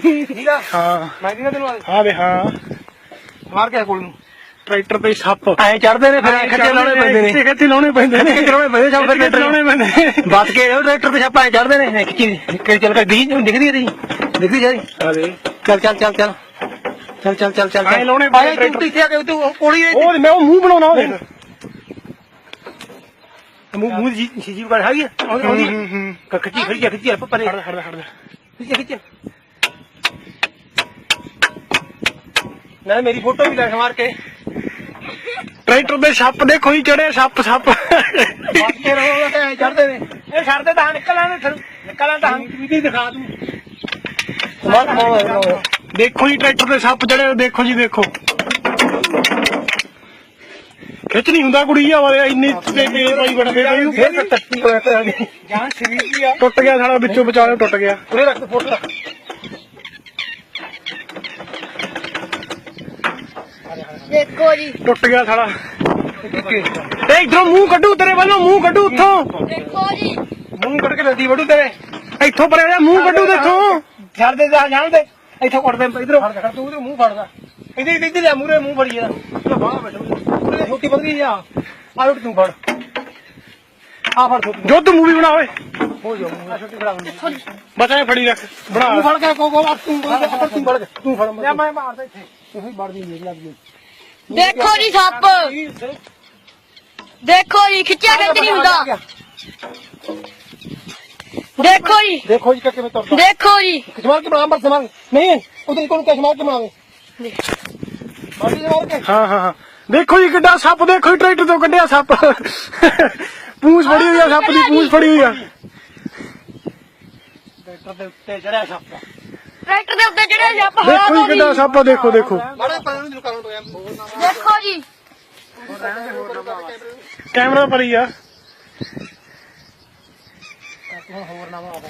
ਠੀਕ ਆ? ਹਾਂ। ਮੈਂ ਕਿਹਾ ਤੈਨੂੰ ਹਾਂ ਵੇ ਹਾਂ ਮਾਰ ਕੇ ਕੋਲ ਨੂੰ? ਟਰੈਕਟਰ ਤੇ ਸੱਪ ਐ ਚੜਦੇ ਨੇ ਫਿਰ ਖੱਚੇ ਲਾਉਣੇ ਪੈਂਦੇ ਨੇ। ਖਿੱਚੇ ਲਾਉਣੇ ਪੈਂਦੇ ਨੇ। ਖਿੱਚੇ ਲਾਉਣੇ ਪੈਂਦੇ ਸਭ ਖਿੱਚੇ ਲਾਉਣੇ ਪੈਂਦੇ ਨੇ। ਬਚ ਕੇ ਉਹ ਟਰੈਕਟਰ ਤੇ ਛਾਪਾਂ ਐ ਚੜਦੇ ਨੇ। ਖਿੱਚੀ ਕਿ ਚੱਲ ਕੇ ਦਿਖਦੀ ਦਿਖਦੀ ਰਹੀ ਦਿਖਦੀ ਜਾ। ਰਹੀ ਆ ਦੇ ਚੱਲ ਚੱਲ ਚੱਲ ਚੱਲ। ਚੱਲ ਚੱਲ ਚੱਲ ਚੱਲ ਐਂ ਲਾਉਣੇ ਪੈਂਦੇ ਟਰੈਕਟਰ। ਇੱਥੇ ਆ ਕੇ ਤੂੰ ਕੋਲੀ ਉਹ ਮੈਂ ਉਹ ਮੂੰਹ ਬਣਾਉਣਾ ਉਹ ਦੇਖ ਮੂੰਹ ਮੂੰਹ ਜੀ ਜੀ ਕਰ ਹੈਗੀ ਆ। ਉਹਦੀ ਹੂੰ ਹੂੰ ਖਿੱਚੀ ਖਿੱਚੀ ਆਪਾਂ ਪਰੇ। ਹੜ ਹੜ ਹੜ ਖਿੱਚੀ ਨਾ ਮੇਰੀ ਫੋਟੋ ਵੀ ਲੈ ਮਾਰ ਕੇ। ਟਰੈਕਟਰ ਦੇ ਸੱਪ ਦੇਖੋ ਜੀ ਚੜਿਆ ਸੱਪ ਸੱਪ। ਬਚ ਕੇ ਰਹੋ ਤੇ ਐ ਚੜਦੇ ਨੇ। ਇਹ ਛੱਡਦੇ ਤਾਂ ਨਿਕਲ ਆਣੇ ਫਿਰ ਨਿਕਲ ਆਣ ਤਾਂ ਵੀ ਦਿਖਾ ਤੂੰ ਮਾਰ ਮਾਰ ਦੇਖੋ ਜੀ ਟਰੈਕਟਰ ਤੇ ਸੱਪ ਚੜਿਆ ਦੇਖੋ ਜੀ ਦੇਖੋ। ਖਿੱਚ ਨਹੀਂ ਹੁੰਦਾ ਕੁੜੀ ਆ ਵਾਲੇ ਇੰਨੀ ਤੇ ਤੇਜ਼ ਪਾਈ ਬੜਦੇ ਪਈ ਫੇਰ ਤਾਂ ਟੱਟੀ ਹੋਇਆ ਤੇ ਜਾਨ ਸ਼ਰੀਰ ਦੀ ਆ। ਟੁੱਟ ਗਿਆ ਸਾਡਾ ਵਿੱਚੋਂ ਵਿਚਾਲੇ ਟੁੱਟ ਗਿਆ। ਉਰੇ ਰੱਖ ਫੋਟੋ ਰੱਖ। ਦੇਖੋ ਜੀ। ਟੁੱਟ ਗਿਆ ਕਿੱਕੇ ਤੇ ਇਧਰੋਂ ਮੂੰਹ ਕੱਢੂ ਤੇਰੇ ਵੱਲੋਂ ਮੂੰਹ ਕੱਢੂ ਉੱਥੋਂ। ਦੇਖੋ ਜੀ। ਮੂੰਹ ਕੱਢ ਕੇ ਲੱਦੀ ਵੜੂ ਤੇਰੇ। ਇੱਥੋਂ ਪਰੇ ਜਾ ਮੂੰਹ ਕੱਢੂ ਦੇਖੋ ਛੱਡਦੇ ਜਾ ਜਾਣਦੇ ਇੱਥੋਂ ਕੱਢਦੇ ਇਧਰੋਂ। ਫੜ ਕੇ ਤੂੰ ਉਹਦੇ ਮੂੰਹ ਫੜਦਾ। ਇਹਦੇ ਇੱਧਰ ਲਿਆ ਮੂਰੇ ਮੂੰਹ ਫੜੀ ਇਹਦਾ। ਬਾਹਰ ਬੈਠੋ ਛੋਟੀ ਵੱਧ ਗਈ ਆ। ਆ ਰੋਟੀ ਤੂੰ ਫੜ। ਆ ਫੜ ਛੋਟੀ ਜੋ ਤੂੰ ਮੂਵੀ ਬਣਾ ਓਏ। ਹੋ ਜਾ ਮੂੰਹ ਛੋਟੀ ਫੜਾ ਬਚਾ ਫੜੀ ਰੱਖ। ਬਣਾ। ਤੂੰ ਫੜ ਕੇ ਕੋ ਕੋ ਤੂੰ ਤੂੰ ਫੜ ਕੇ ਤੂੰ ਫੜ ਮੈਂ ਮੈਂ ਮਾਰਦਾ ਇੱਥੇ। ਤੂੰ ਹੀ ਵੜਦੀ ਮੇਰੀ ਲੱਗ ਗਈ। ਦੇਖੋ ਜੀ ਸੱਪ। ਦੇਖੋ ਜੀ ਖਿੱਚਿਆ ਖਿੱਚ ਨਹੀਂ ਹੁੰਦਾ? ਦੇਖੋ ਜੀ। ਦੇਖੋ ਜੀ ਕਿਵੇਂ ਤੁਰਦਾ। ਦੇਖੋ ਜੀ। ਕਿਸਮਾਰ ਕੇ ਬਣਾ ਪਰ ਸਮਾਰ ਨਹੀਂ ਉਧਰ ਕੋਲ ਕਿਸਮਾਰ ਕੇ ਬਣਾਵੇ? ਮਾਰੀ ਜਮਾਰ ਕੇ। ਹਾਂ ਹਾਂ ਹਾਂ। ਦੇਖੋ ਜੀ ਕਿੱਡਾ ਸੱਪ ਦੇਖੋ ਜੀ ਟਰੈਕਟਰ ਤੋਂ ਕੱਢਿਆ ਸੱਪ। ਪੂੰਛ ਫੜੀ ਹੋਈ ਆ ਸੱਪ ਦੀ ਪੂੰਛ ਫੜੀ ਹੋਈ ਆ। ਟਰੈਕਟਰ ਦੇ ਉੱਤੇ ਚੜਿਆ ਛਾਪ ਟਰੈਕਟਰ ਦੇ ਉੱਤੇ ਜਿਹੜੇ ਸੱਪ ਦੇਖੋ ਜੀ ਕਿੱਡਾ ਸੱਪ ਦੇਖੋ ਦੇਖੋ। ਮਾੜੇ ਦੇਖੋ ਜੀ। ਕੈਮਰਾ ਪਰ ਹੀ ਆ ਹੋਰ ਨਾ ਮਾਰ